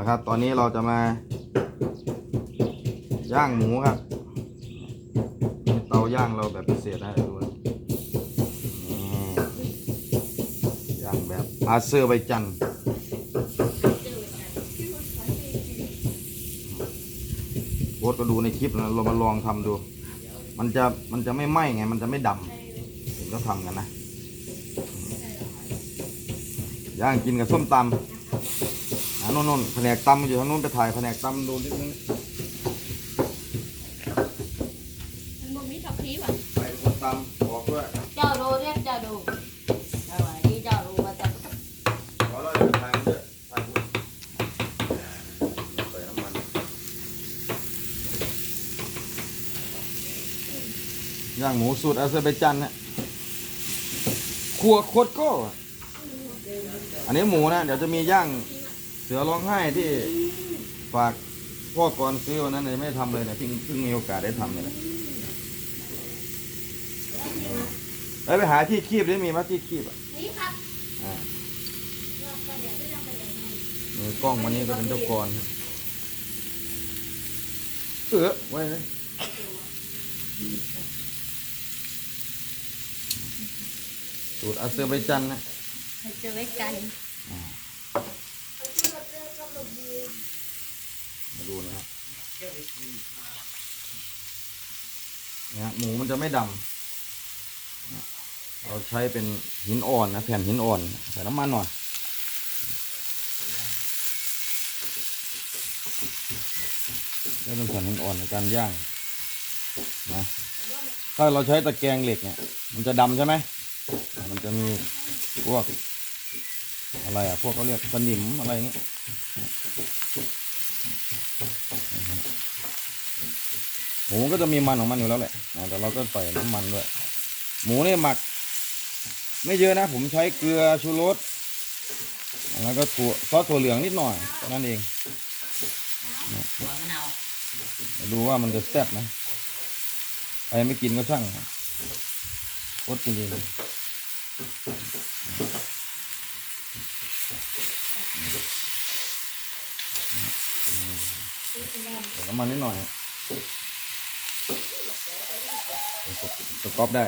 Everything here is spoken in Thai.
ละครับ ตอนนี้เราจะมา ย่างหมูครับ เตาย่างเราแบบพิเศษนะดูนะนี่ย่างแบบอาเซอร์ไบจันโบทก็ดูในคลิปนะเรามาลองทำดู มันจะมันจะไม่ไหม้ไง มันจะไม่ดำเห็นเขาทำกันนะย่างกินกับส้มตำ น่นโน่นแผนกตำอยู่ทางโน้นไปถ่ายแผนกตำดูนิดนึงมันบ่มีดอกพีว่ะไปคนตำบอกด้วยเจ้าดูเรียกเจ้าดูสวัสดีเจ้าดูมาจากขอเราจะถ่ายมันด้วยถ่ายด้วยใส่น้ำมันย่างหมูสูตรอาเซอร์ไบจันนะครัวโคตรโก้อันนี้หมูนะ เดี๋ยวจะมีย่างเสือร้องไห้ที่ฝากพ่อก่อนซื้อวันนั้นเลยไม่ได้ทำเลยนะเพิ่งเพิ่งมีโอกาสได้ทำเลยนะเอ้ยไปหาที่คีบได้มีไหมที่คีบอะนี่ครับอ่าเราก็เดี๋ยวไม่ต้องไปเดี๋ยวนี้มือกล้องวันนี้ก็เป็นเจ้ากรเออไว้เลยสูตรอาเซอร์ไบจันนะให้เจอไว้กัน มาดูนะครับเนี่ยฮะหมูมันจะไม่ดำเราใช้เป็นหินอ่อนนะแผ่นหินอ่อนใส่น้ำมันหน่อยได้เป็นแผ่นหินอ่อนในการย่างนะถ้าเราใช้ตะแกรงเหล็กเนี่ย มันจะดำใช่ไหมมันจะมีพวกอะไรอะพวกเขาเรียกสนิมอะไรเงี้ย หมูก็จะมีมันของมันอยู่แล้วแหละแต่เราก็ใส่น้ำมันด้วย หมูนี่หมัก ไม่เยอะนะ ผมใช้เกลือชูรสแล้วก็ถั่วซอสถั่วเหลืองนิดหน่อยเท่านั้นเองเดี๋ยวดูว่ามันจะแซ่บไหมใครไม่กินก็ช่างอดกินเองใส่น้ำมันนิดหน่อย สกอบได้